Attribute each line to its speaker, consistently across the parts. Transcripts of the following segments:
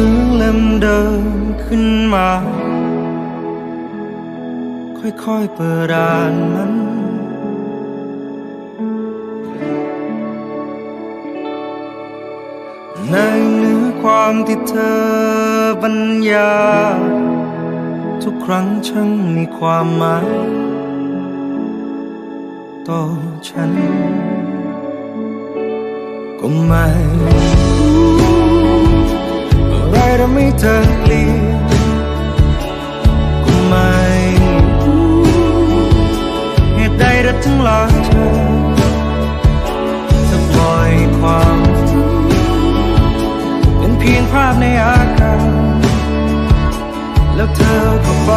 Speaker 1: สือเล่มเดิมขึ้นมา ค่อยๆเปิดอ่านมันในเนื้อความที่เธอบรรยายทุกครั้งช่างมีความหมายต่อฉัน ก็ไม่ ไรทำให้เธอเปลี่ยนก็ไม่รู้เหตุใดเธอถึงลาเธอจะปล่อยความเป็นเพียงภาพในอากาศแล้วเธอก็ไป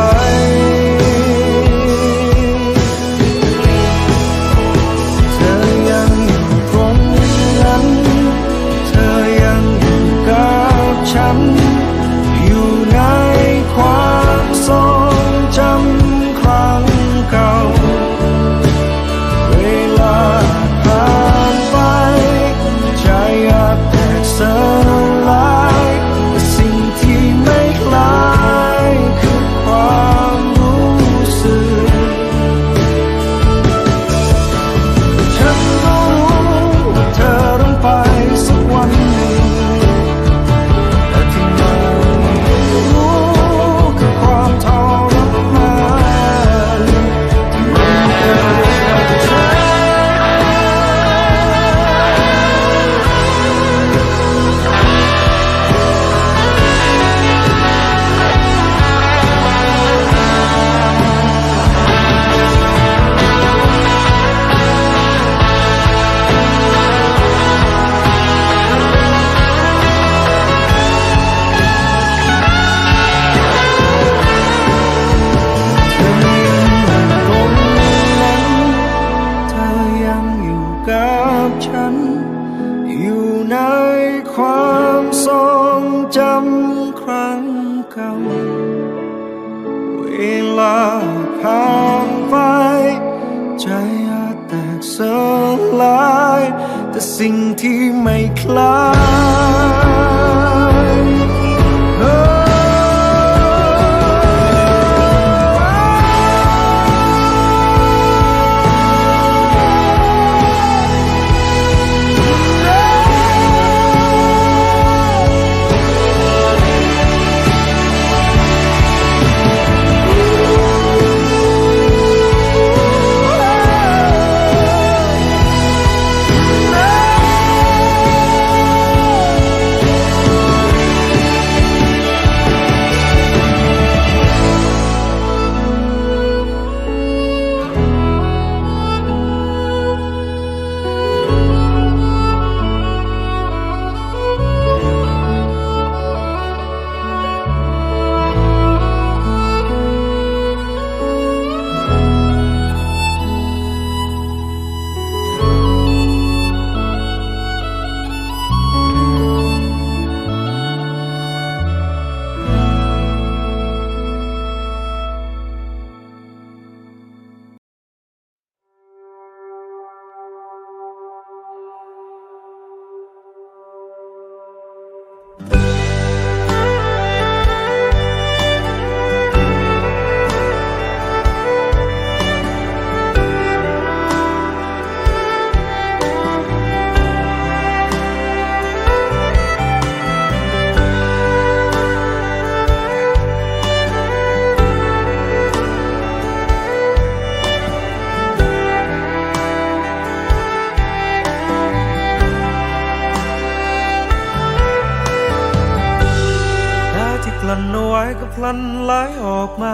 Speaker 1: ไว้ก็พลันไหลออกมา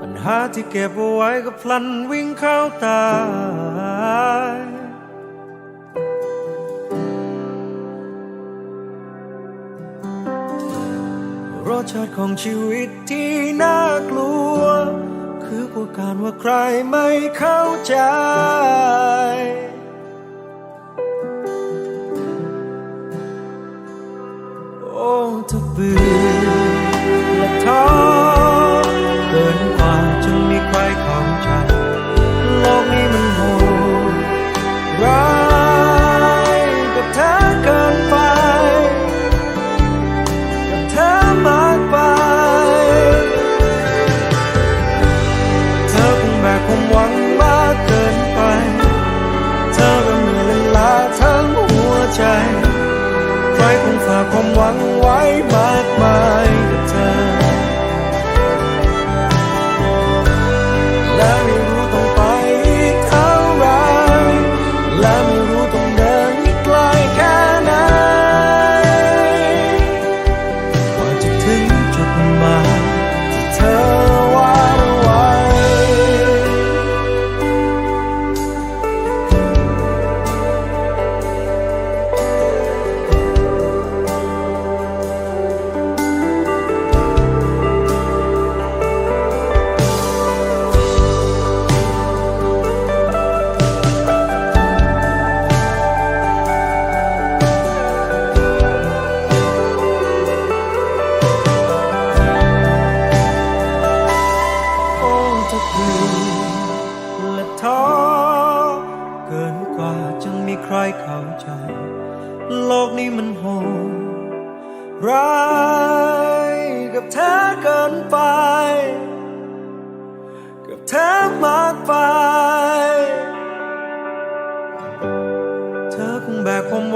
Speaker 1: ปัญหาที่เก็บเอาไว้ก็พลันวิ่งเข้าตารสชาติของชีวิตที่น่ากลัว คือผู้การว่าใครไม่เข้าใจ โอ้เธอเบื่อ คงฝากความหวังไว้มากมาย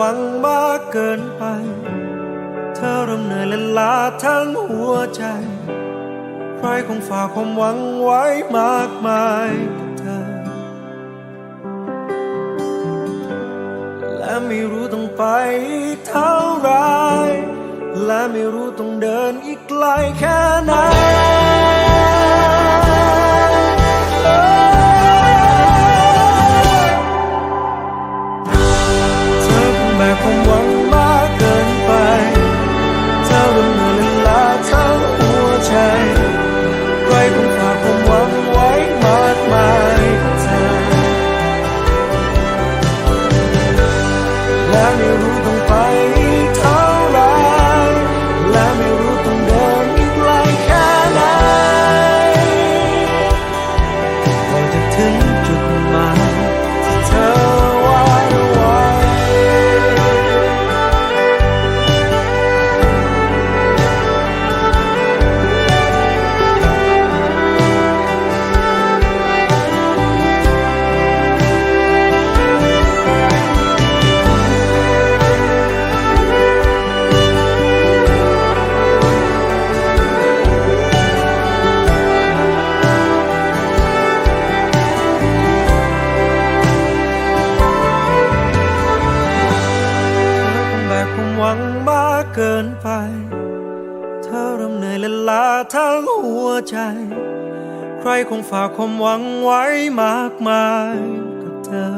Speaker 1: หวังมากเกินไป เธอเริ่มเหนื่อยและล้าทั้งหัวใจ ใครคงฝากความหวังไว้มากมายกับเธอ และไม่รู้ต้องไปอีกเท่าไร และไม่รู้ต้องเดินอีกไกลแค่ไหน ใจ ใครคงฝากความหวังไว้มากมายกับเธอ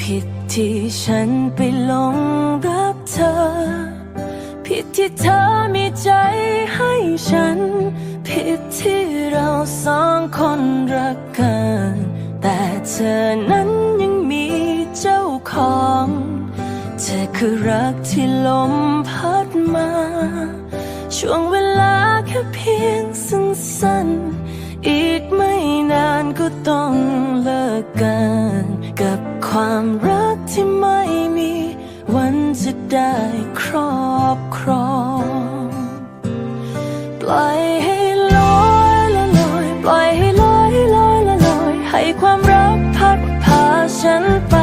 Speaker 2: ผิดที่ฉันไปหลง ที่เธอมีใจให้ฉัน ผิดที่เราสองคนรักกัน แต่เธอนั้นยังมีเจ้าของ เธอคือรักที่ลมพัดมา ช่วงเวลาแค่เพียงสั้นๆ อีกไม่นานก็ต้องเลิกกัน กับความรัก ได้ครอบครอง ปล่อยให้ลอยละลอย ปล่อยให้ลอยลอยละลอย ให้ความรักพัดพาฉันไป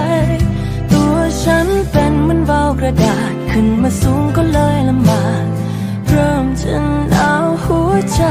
Speaker 2: ตัวฉันเป็นเหมือนวาวกระดาษ ขึ้นมาสูงก็เลยลำบาก เริ่มจะหนาวหัวใจ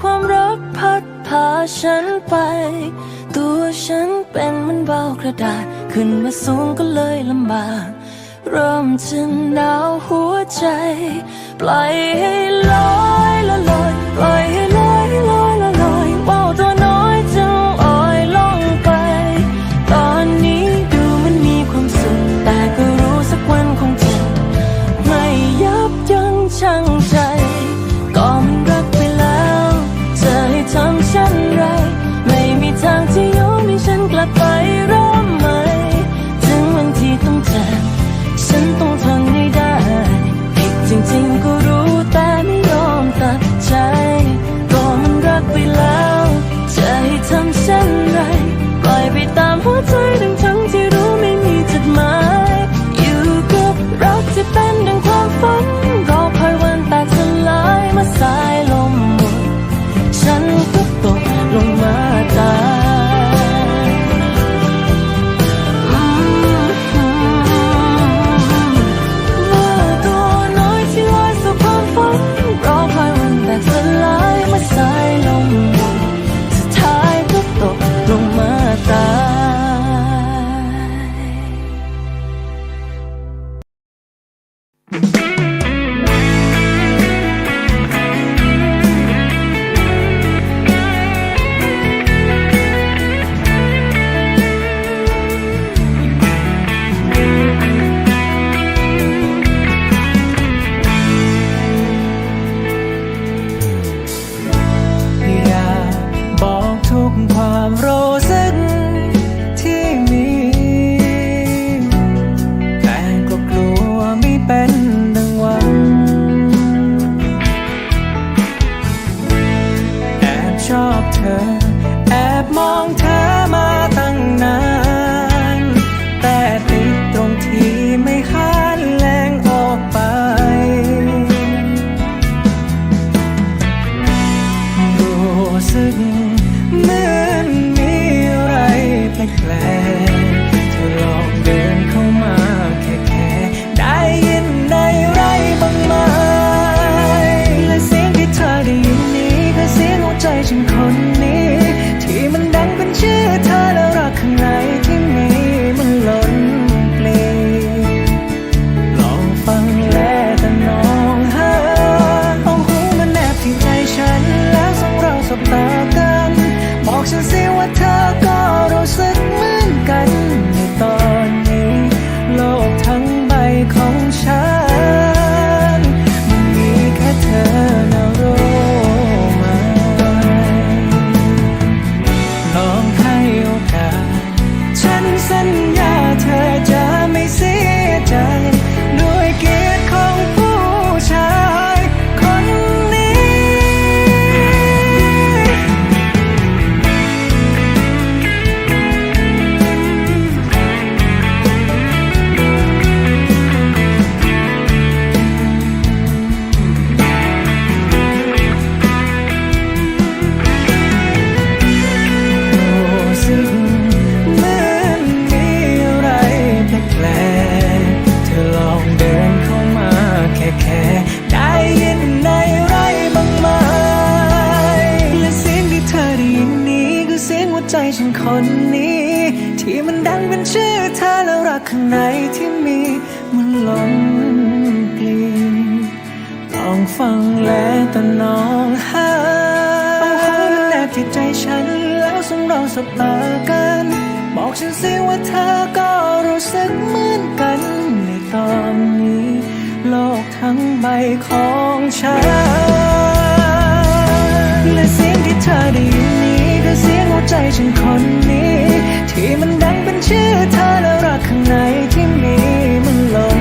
Speaker 2: ความรักพัดพาฉันไป ตัวฉันเป็นมันเบากระดาษ ขึ้นมาสูงก็เลยลำบาก เริ่มจะหนาวหัวใจ ปล่อยให้ลอยละลอยปล่อยให้ลอย ชื่อเธ
Speaker 1: อแล้วรักข้างในที่มีมันล้นกลีนต้องฟังแล้แต่น้องหาเอาหัวแนบที่ใจฉันแล้วส่งเราสบตากัน บอกฉันสิว่าเธอก็รู้สึกเหมือนกันในตอนนี้ โลกทั้งใบของฉันและเสียงที่เธอได้ยินนี้คือเสียงหัวใจฉันคนนี้ ที่มัน ชื่อเธอแล้วรักข้างในที่มีมันหลง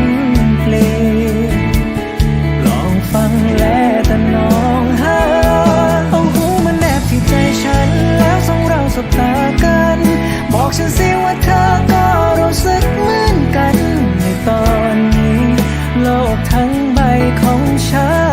Speaker 1: เปลี่ยนลองฟังแลแต่น้องหาเอาหูมันแนบที่ใจฉัน แล้วส่งเราสบตากัน บอกฉันสิว่าเธอก็รู้สึกเหมือนกัน ในตอนนี้ โลกทั้งใบของฉัน